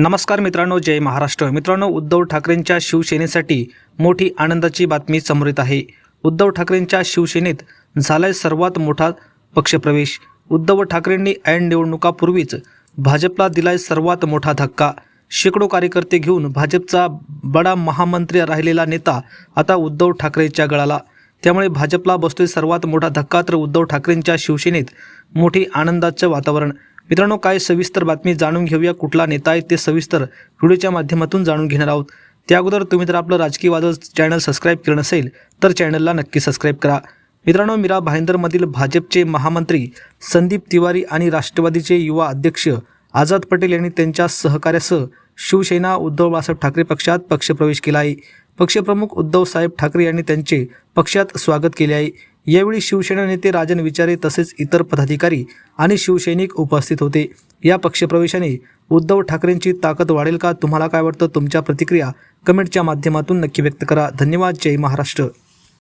नमस्कार मित्रांनो जय महाराष्ट्र. मित्रांनो उद्धव ठाकरेंच्या शिवसेनेसाठी मोठी आनंदाची बातमी समोर येत आहे. उद्धव ठाकरेंच्या शिवसेनेत झालाय सर्वात मोठा पक्षप्रवेश. उद्धव ठाकरेंनी ऐन निवडणुकापूर्वीच भाजपला दिलाय सर्वात मोठा धक्का. शेकडो कार्यकर्ते घेऊन भाजपचा बडा महामंत्री राहिलेला नेता आता उद्धव ठाकरेच्या गळाला. त्यामुळे भाजपला बसतोय सर्वात मोठा धक्का तर उद्धव ठाकरेंच्या शिवसेनेत मोठी आनंदाचं वातावरण. मित्रांनो काय सविस्तर बातमी जाणून घेऊया. कुठला नेता आहे ते सविस्तर व्हिडिओच्या माध्यमातून जाणून घेणार आहोत. त्या अगोदर तुम्ही जर आपलं राजकीय वादळ चॅनल सबस्क्राईब केलं नसेल तर चॅनलला नक्की सबस्क्राईब करा. मित्रांनो मीरा भाईंदरमधील भाजपचे महामंत्री संदीप तिवारी आणि राष्ट्रवादीचे युवा अध्यक्ष आझाद पटेल यांनी त्यांच्या सहकार्यासह शिवसेना उद्धव बाळासाहेब ठाकरे पक्षात पक्षप्रवेश केला आहे. पक्षप्रमुख उद्धव साहेब ठाकरे यांनी त्यांचे पक्षात स्वागत केले आहे. यावेळी शिवसेना नेते राजन विचारे तसेच इतर पदाधिकारी आणि शिवसैनिक उपस्थित होते. या पक्षप्रवेशाने उद्धव ठाकरेंची ताकद वाढेल का? तुम्हाला काय वाटतं? तुमच्या प्रतिक्रिया कमेंटच्या माध्यमातून नक्की व्यक्त करा. धन्यवाद. जय महाराष्ट्र.